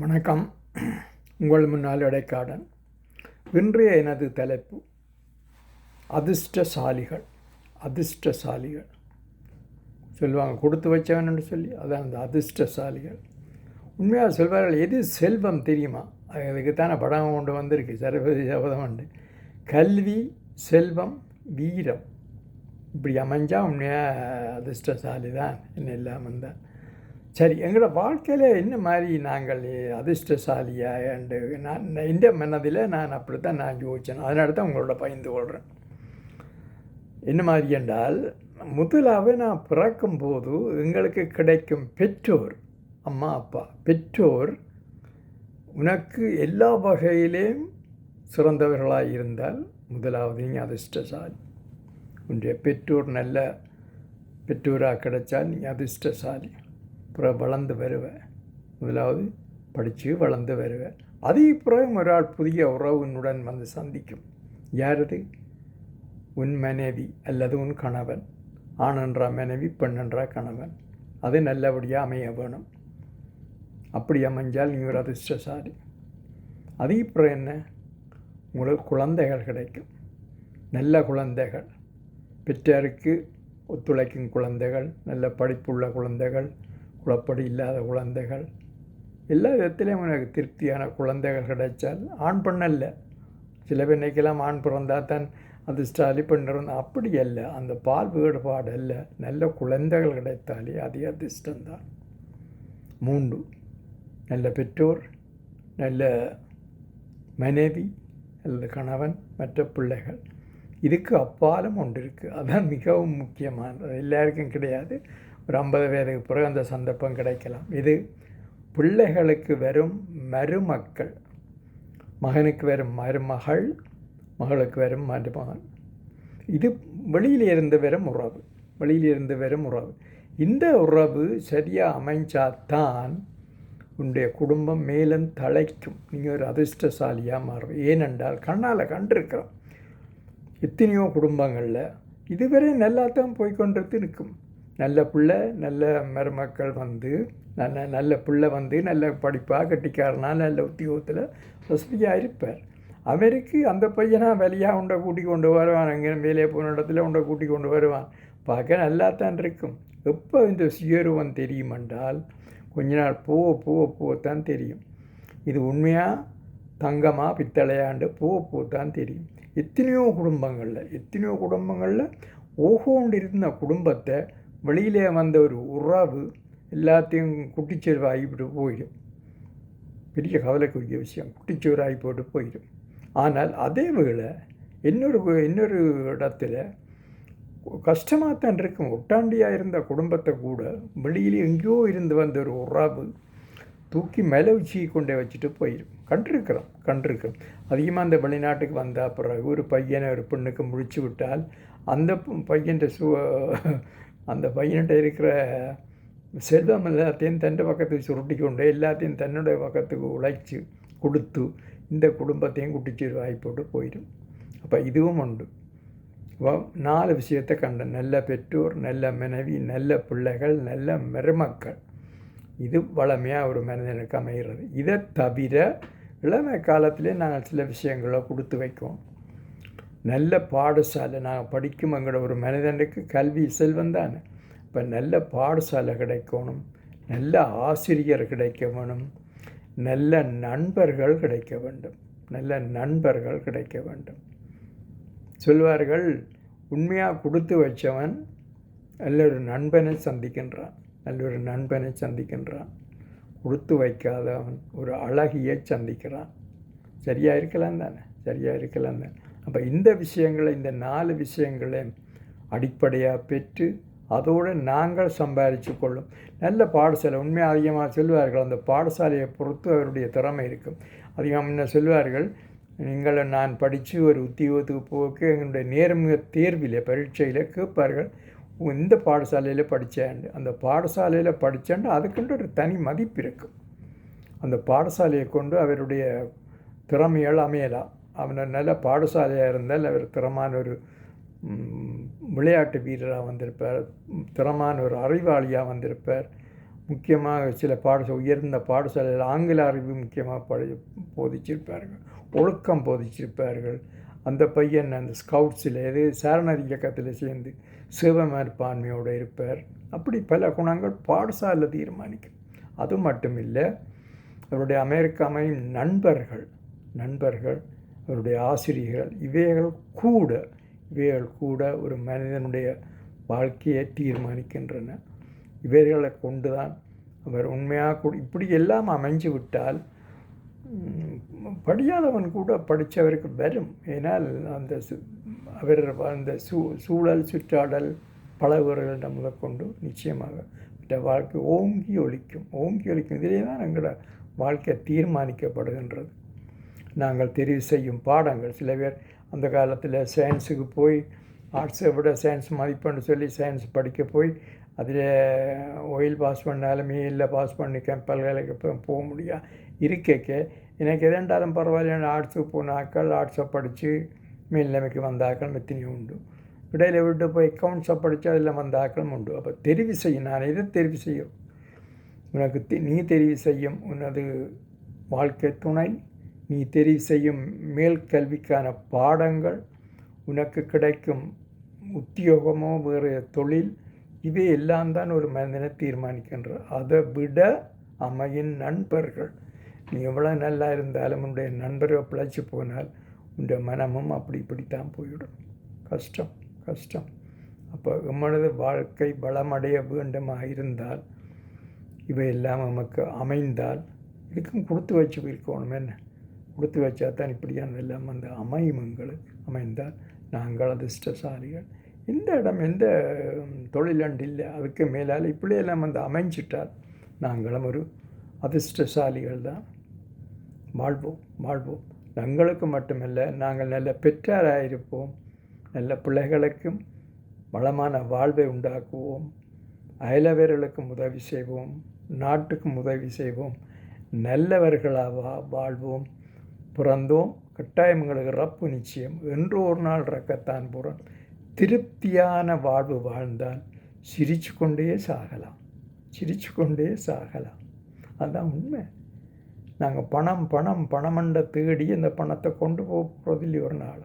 வணக்கம். உங்கள் முன்னால் இடைக்காடன் இன்றைய எனது தலைப்பு அதிர்ஷ்டசாலிகள் அதிர்ஷ்டசாலிகள். சொல்லுவாங்க கொடுத்து வச்சவன்னு சொல்லி அதான் அந்த அதிர்ஷ்டசாலிகள். உண்மையாக சொல்வார்கள் எது செல்வம் தெரியுமா? அதுக்கு தானே படம் கொண்டு வந்திருக்கு சரபதி சபதம் உண்டு கல்வி செல்வம் வீரம். இப்படி அமைஞ்சால் உண்மையாக அதிர்ஷ்டசாலி தான் என்ன இல்லாமல் தான் சரி எங்களோட வாழ்க்கையில் என்ன மாதிரி நாங்கள் அதிர்ஷ்டசாலியாண்டு நான் இந்த மனதில் நான் அப்படி தான் நான் யோசிச்சேன். அதனால தான் உங்களோட பகிர்ந்து கொள்கிறேன் என்ன மாதிரி என்றால் முதலாக நான் பிறக்கும்போது எங்களுக்கு கிடைக்கும் பெற்றோர் அம்மா அப்பா. பெற்றோர் உனக்கு எல்லா வகையிலேயும் சிறந்தவர்களாக இருந்தால் முதலாவது நீ அதிர்ஷ்டசாலி. உன்னுடைய பெற்றோர் நல்ல பெற்றோராக கிடைச்சால் நீ அதிர்ஷ்டசாலி. வளர்ந்து வருவேன் முதலாவது படித்து வளர்ந்து வருவேன் அதே பிறகு ஒரு ஆள் புதிய உறவினுடன் வந்து சந்திக்கும். யாரது? உன் மனைவி அல்லது உன் கணவன். ஆணென்றா மனைவி பெண்ணென்றா கணவன். அது நல்லபடியாக அமைய வேணும். அப்படி அமைஞ்சால் நீ ஒரு அதிர்ஷ்டசாலி. அதே பிறகு என்ன? உங்களுக்கு குழந்தைகள் கிடைக்கும். நல்ல குழந்தைகள். பெற்றாருக்கு ஒத்துழைக்கும் குழந்தைகள். நல்ல படிப்புள்ள குழந்தைகள். குளப்படி இல்லாத குழந்தைகள். எல்லா விதத்திலையும் எனக்கு திருப்தியான குழந்தைகள் கிடைச்சால் ஆண் பெண்ணல்ல சில பேர் நினைக்கலாம் ஆண் பிறந்தால் தான் அது ஸ்டாலி இருந்தால் அப்படி அல்ல. அந்த பால் வேறுபாடு அல்ல. நல்ல குழந்தைகள் கிடைத்தாலே அதே அதிர்ஷ்டம்தான். மூன்று நல்ல பெற்றோர் நல்ல மனைவி அல்லது கணவன் மற்ற பிள்ளைகள். இதுக்கு அப்பாலும் ஒன்று இருக்குது அதுதான் மிகவும் முக்கியமானது. எல்லாருக்கும் கிடையாது. ஒரு ஐம்பது வயதுக்கு பிறகு அந்த சந்தர்ப்பம் கிடைக்கலாம். இது பிள்ளைகளுக்கு வரும் மருமக்கள். மகனுக்கு வரும் மருமகள் மகளுக்கு வரும் மருமகன். இது வெளியில் இருந்து வரும் உறவு. வெளியில் இருந்து வரும் உறவு. இந்த உறவு சரியாக அமைஞ்சாதான் உன்னுடைய குடும்பம் மேலும் தழைக்கும் நீங்கள் ஒரு அதிர்ஷ்டசாலியாக மாறும். ஏனென்றால் கண்ணால் கண்டிருக்கிறோம். எத்தனையோ குடும்பங்களில் இதுவரை நல்லா தான் போய்கொண்டிருக்கு இருக்கும் நல்ல பிள்ளை நல்ல மருமக்கள் வந்து நல்ல நல்ல பிள்ளை வந்து நல்ல படிப்பாக கட்டிக்காரனா நல்ல உத்தியோகத்தில் வசதியாக இருப்பார். அவருக்கு அந்த பையனாக வெளியாக உண்டை கூட்டி கொண்டு வருவான் அங்கே வேலையை போன இடத்துல உண்டை கூட்டி கொண்டு வருவான். பார்க்க நல்லா தான் இருக்கும். எப்போ இந்த சுயருவம் தெரியும் என்றால் கொஞ்ச நாள் போக போக போகத்தான் தெரியும். இது உண்மையாக தங்கமாக பித்தளையாண்டு போக போகத்தான் தெரியும். எத்தனையோ குடும்பங்களில் எத்தனையோ குடும்பங்களில் ஓகோண்டு இருந்த குடும்பத்தை வெளியிலே வந்த ஒரு உறவு எல்லாத்தையும் குட்டிச்சோறு போயிடும். பெரிய கவலைக்குரிய விஷயம் குட்டிச்சோறு போட்டு போயிடும். ஆனால் அதே வேளை இன்னொரு இன்னொரு இடத்துல கஷ்டமாக தான் இருக்கும் ஒட்டாண்டியாக இருந்த குடும்பத்தை கூட வெளியில் எங்கேயோ இருந்து வந்த ஒரு உறவு தூக்கி மேலே உச்சி கொண்டே வச்சுட்டு போயிடும். கண்டிருக்கிறோம் கண்டிருக்கிறோம். அதிகமாக அந்த வெளிநாட்டுக்கு வந்தால் பிறகு ஒரு பையனை ஒரு பெண்ணுக்கு முடிச்சு விட்டால் அந்த பையன் சு அந்த பையன்கிட்ட இருக்கிற செல்வம் எல்லாத்தையும் தன் பக்கத்துக்கு சுருட்டி கொண்டு எல்லாத்தையும் தன்னுடைய பக்கத்துக்கு உழைச்சி கொடுத்து இந்த குடும்பத்தையும் குட்டிச்சு வாய்ப்போட்டு போயிடும் அப்போ இதுவும் உண்டு நாலு விஷயத்தை கண்டேன் நல்ல பெற்றோர் நல்ல மனைவி நல்ல பிள்ளைகள் நல்ல மருமக்கள் இது வளமையாக ஒரு மனிதனுக்கு அமைகிறது இதை தவிர இளமை காலத்திலே நாங்கள் சில விஷயங்களை கொடுத்து வைக்கோம் நல்ல பாடசாலை நாங்கள் படிக்கும் ஒரு மனிதனுக்கு கல்வி செல்வம் தானே. இப்போ நல்ல பாடசாலை கிடைக்கணும் நல்ல ஆசிரியர் கிடைக்க வேணும் நல்ல நண்பர்கள் கிடைக்க வேண்டும் நல்ல நண்பர்கள் கிடைக்க வேண்டும். சொல்வார்கள் உண்மையாக கொடுத்து வச்சவன் நல்ல ஒரு நண்பனை சந்திக்கின்றான் நல்ல ஒரு நண்பனை சந்திக்கின்றான். கொடுத்து வைக்காதவன் ஒரு அழகியை சந்திக்கிறான். சரியாக இருக்கலாம் தானே சரியாக இருக்கலாம் தானே. அப்போ இந்த விஷயங்களை இந்த நாலு விஷயங்களை அடிப்படையாக பெற்று அதோடு நாங்கள் சம்பாதிச்சு கொள்ளும். நல்ல பாடசாலை உண்மையாக அதிகமாக சொல்வார்கள் அந்த பாடசாலையை பொறுத்து அவருடைய திறமை இருக்கும். அதிகம் முன்ன சொல்வார்கள் நீங்கள் நான் படித்து ஒரு உத்தியோகத்துக்கு போக்கு எங்களுடைய நேர்முக தேர்வில் பரீட்சையில் கேட்பார்கள். இந்த பாடசாலையில் படித்தேன் அந்த பாடசாலையில் படித்தேன் அதுக்குண்டு ஒரு தனி மதிப்பு இருக்கும் அந்த பாடசாலையை கொண்டு அவருடைய திறமைகள் அமையலாம். அவனை நல்ல பாடசாலையாக இருந்தால் அவர் திறமான ஒரு விளையாட்டு வீரராக வந்திருப்பார். திறமான ஒரு அறிவாளியாக வந்திருப்பார். முக்கியமாக சில பாடசாலை உயர்ந்த பாடசாலையில் ஆங்கில அறிவு முக்கியமாக படி போதிச்சிருப்பார்கள். ஒழுக்கம் போதிச்சிருப்பார்கள். அந்த பையன் அந்த ஸ்கவுட்ஸில் எது சாரணர் இயக்கத்தில் சேர்ந்து சிவமேற்பான்மையோடு இருப்பார். அப்படி பல குணங்கள் பாடசாலை தீர்மானிக்கும். அது மட்டும் இல்லை அவருடைய அமெரிக்காமையும் நண்பர்கள் நண்பர்கள் அவருடைய ஆசிரியர்கள் இவைகள் கூட இவைகள் கூட ஒரு மனிதனுடைய வாழ்க்கையை தீர்மானிக்கின்றன. இவர்களை கொண்டு தான் அவர் உண்மையாக இப்படி எல்லாம் அமைஞ்சு விட்டால் படியாதவன் கூட படித்தவருக்கு வரும். ஏனால் அந்த அவர் அந்த சூ சூழல் சுற்றாடல் பழகுவர்களிடம் முதற்கொண்டு நிச்சயமாக இந்த வாழ்க்கை ஓங்கி ஒழிக்கும் ஓங்கி ஒழிக்கும் இதிலே தான் எங்களோட வாழ்க்கை தீர்மானிக்கப்படுகின்றது. நாங்கள் தெரிவு செய்யும் பாடங்கள். சில பேர் அந்த காலத்தில் சயின்ஸுக்கு போய் ஆர்ட்ஸை விட சயின்ஸ் மதிப்புன்னு சொல்லி சயின்ஸ் படிக்க போய் அதில் ஒயில் பாஸ் பண்ணாலும் இல்லை பாஸ் பண்ணி பல்கலைக்கழகம் போக முடியா இருக்கக்க. எனக்கு எதாண்டாலும் பரவாயில்ல ஆர்ட்ஸுக்கு போனாக்கள் ஆர்ட்ஸை படித்து மேல்நிலைமைக்கு நிலைமைக்கு வந்தாக்கள் எத்தனையும் உண்டு. இடையில விட்டு போய் அக்கௌண்ட்ஸை படித்து அதில் வந்தாக்களும் உண்டு. அப்போ தெரிவு செய்யும் நான் எதை தெரிவு செய்யும்? உனக்கு நீ தெரிவு செய்யும் உனது வாழ்க்கை துணை நீ தெரிவு செய்யும் மேல் கல்விக்கான பாடங்கள் உனக்கு கிடைக்கும் உத்தியோகமோ வேறு தொழில் இவை எல்லாம் தான் ஒரு மனிதனை தீர்மானிக்கின்ற. அதை விட அமையின் நண்பர்கள். நீ எவ்வளோ நல்லா இருந்தாலும் உன்னுடைய நண்பரை பிழைச்சி போனால் உன்னுடைய மனமும் அப்படி இப்படித்தான் போயிடும் கஷ்டம் கஷ்டம். அப்போ எம்மனது வாழ்க்கை வளமடைய வேண்டுமாக இருந்தால் இவையெல்லாம் நமக்கு அமைந்தால் இதுக்கும் கொடுத்து வச்சு இருக்கணும் என்ன? கொடுத்து வச்சா தான் இப்படியான எல்லாம் அந்த அமையும் அமைந்தால் நாங்கள் அதிர்ஷ்டசாலிகள் இந்த இடம் எந்த தொழிலண்டு இல்லை. அதுக்கு மேலால் இப்படியெல்லாம் வந்து அமைஞ்சிட்டால் நாங்களும் ஒரு அதிர்ஷ்டசாலிகள் தான். வாழ்வோம் வாழ்வோம். எங்களுக்கு மட்டுமல்ல நாங்கள் நல்ல பெற்றாராக இருப்போம். நல்ல பிள்ளைகளுக்கும் வளமான வாழ்வை உண்டாக்குவோம். அயலவர்களுக்கும் உதவி செய்வோம். நாட்டுக்கும் உதவி செய்வோம். நல்லவர்களாக வாழ்வோம். பிறந்தோம் கட்டாயம் எங்களுக்கு ரப்பு நிச்சயம். என்று ஒரு நாள் ரக்கத்தான் போகிறோம் திருப்தியான வாழ்வு வாழ்ந்தால் சிரிச்சு கொண்டே சாகலாம். சிரிச்சு கொண்டே சாகலாம். அதுதான் உண்மை. நாங்கள் பணம் பணம் பணமண்ட தேடி அந்த பணத்தை கொண்டு போக போகிறதில்லை ஒரு நாள்.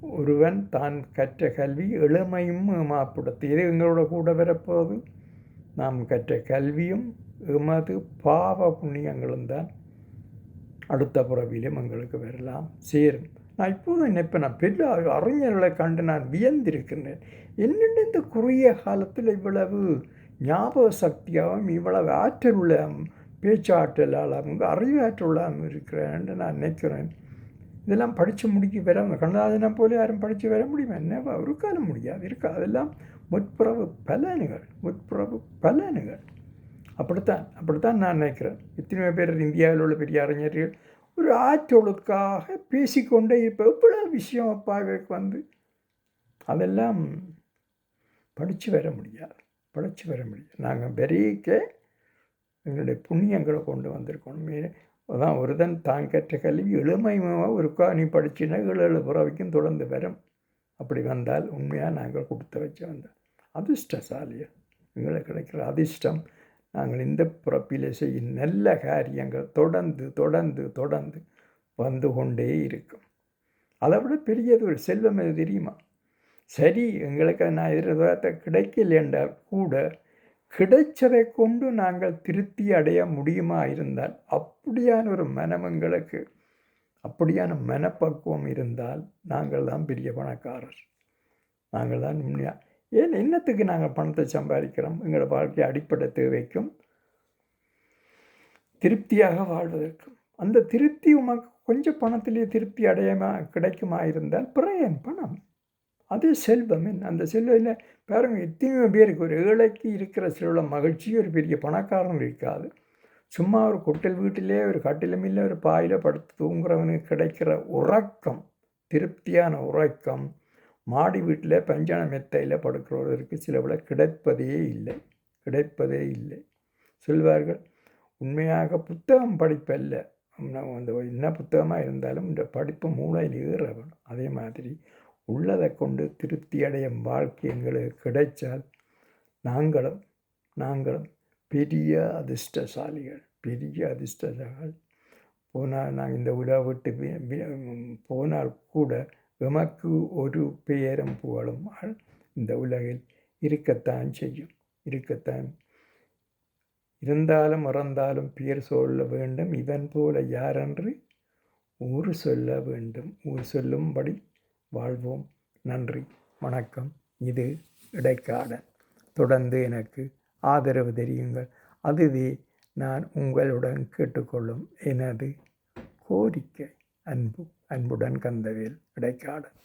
ஒருவன் தான் கற்ற கல்வி எளிமையும் ஏமாப்படுத்து. இது எங்களோட கூட வரப்போது நாம் கற்ற கல்வியும் எமது பாவ புண்ணியங்களும் தான். அடுத்த புறவிலும் எங்களுக்கு வரலாம். சேரும். நான் இப்போதும் நினைப்பேன் நான் பெரிய அறிஞர்களை கண்டு நான் வியந்திருக்கின்றேன். என்னென்ன இந்த குறுகிய காலத்தில் இவ்வளவு ஞாபக சக்தியாகவும் இவ்வளவு ஆற்றல் உள்ள பேச்சாற்றலாலும் அறிவாற்றலாகவும் இருக்கிறேன் என்று நான் நினைக்கிறேன். இதெல்லாம் படித்து முடிக்க வர கண்ணதாசனை போல யாரும் படித்து வர முடியுமா? என்ன ஒரு காலம் முடியாது. இருக்கா அதெல்லாம் முற்புறவு பலனுகள் முற்புறவு பலனுகள். அப்படித்தான் அப்படித்தான் நான் நினைக்கிறேன். எத்தனையோ பேர் இந்தியாவில் உள்ள பெரிய அறிஞர்கள் ஒரு ஆற்றொழுக்காக பேசிக்கொண்டே இப்போ எவ்வளோ விஷயம் அப்பாவுக்கு வந்து. அதெல்லாம் படித்து வர முடியாது படித்து வர முடியாது. நாங்கள் வெறிக்க எங்களுடைய புண்ணியங்களை கொண்டு வந்திருக்கோம் அதான் ஒருதன் தான் கற்ற கல்வி எளிமையாக இருக்கா? நீ படிச்சுன்னா ஏழு ஏழு புறவைக்கும் தொடர்ந்து வரும். அப்படி வந்தால் உண்மையாக நாங்கள் கொடுத்து வச்சு வந்தோம் அதிர்ஷ்டசாலியா? எங்களுக்கு கிடைக்கிற அதிர்ஷ்டம் நாங்கள் இந்த பிறப்பிலே செய்யும் நல்ல காரியங்கள் தொடர்ந்து தொடர்ந்து தொடர்ந்து வந்து கொண்டே இருக்கும். அதை விட பெரியது ஒரு செல்வம் எது தெரியுமா? சரி எங்களுக்கு நான் எதிர்பார்த்த கிடைக்கல என்றால் கூட கிடைச்சதை கொண்டு நாங்கள் திருப்தி அடைய முடியுமா இருந்தால் அப்படியான ஒரு மனம் எங்களுக்கு அப்படியான மனப்பக்குவம் இருந்தால் நாங்கள் தான் பெரிய பணக்காரர். நாங்கள் தான் உண்மையாக ஏன் என்னத்துக்கு நாங்கள் பணத்தை சம்பாதிக்கிறோம்? எங்களோட வாழ்க்கை அடிப்படை தேவைக்கும் திருப்தியாக வாழ்வதற்கும். அந்த திருப்தி உமக்கு கொஞ்சம் பணத்திலேயே திருப்தி அடையமா கிடைக்குமா இருந்தால் பிறகு பணம். அது செல்வம். அந்த செல்வம் பாருங்க எத்தனையோ பேருக்கு ஒரு ஏழைக்கு இருக்கிற செல்வம் மகிழ்ச்சி ஒரு பெரிய பணக்காரன் இருக்காது. சும்மா ஒரு கொட்டல் வீட்டிலே ஒரு கட்டிலும் இல்லை ஒரு பாயில் படுத்து தூங்குறவனுக்கு கிடைக்கிற உறக்கம் திருப்தியான உறக்கம் மாடி வீட்டில் பஞ்சான மெத்தையில் படுக்கிறவர்களுக்கு சிலவில் கிடைப்பதே இல்லை. கிடைப்பதே இல்லை. சொல்வார்கள் உண்மையாக புத்தகம் படிப்பல்ல. அந்த என்ன புத்தகமாக இருந்தாலும் இந்த படிப்பு மூளையில் ஏற வேணும். அதே மாதிரி உள்ளதை கொண்டு திருப்தி அடையும் வாழ்க்கை எங்களுக்கு கிடைச்சால் நாங்களும் நாங்களும் பெரிய அதிர்ஷ்டசாலிகள் பெரிய அதிர்ஷ்டசாலிகள். போனால் நாங்கள் இந்த உலக விட்டு போனால் கூட எமக்கு ஒரு பெயரும் புகழும் அ- இந்த உலகில் இருக்கத்தான் செய்யும் இருக்கத்தான். இருந்தாலும் இறந்தாலும் பெயர் சொல்ல வேண்டும் இவன் போல யாரென்று ஊர் சொல்ல வேண்டும். ஊர் சொல்லும்படி வாழ்வோம். நன்றி வணக்கம். இது இடைக்காடன் தொடர்ந்து எனக்கு ஆதரவு தெரியுங்கள். அதுவே நான் உங்களுடன் கேட்டுக்கொள்ளும் எனது கோரிக்கை. அன்பு அன்புடன் கந்தவேல் இடைக்காடன்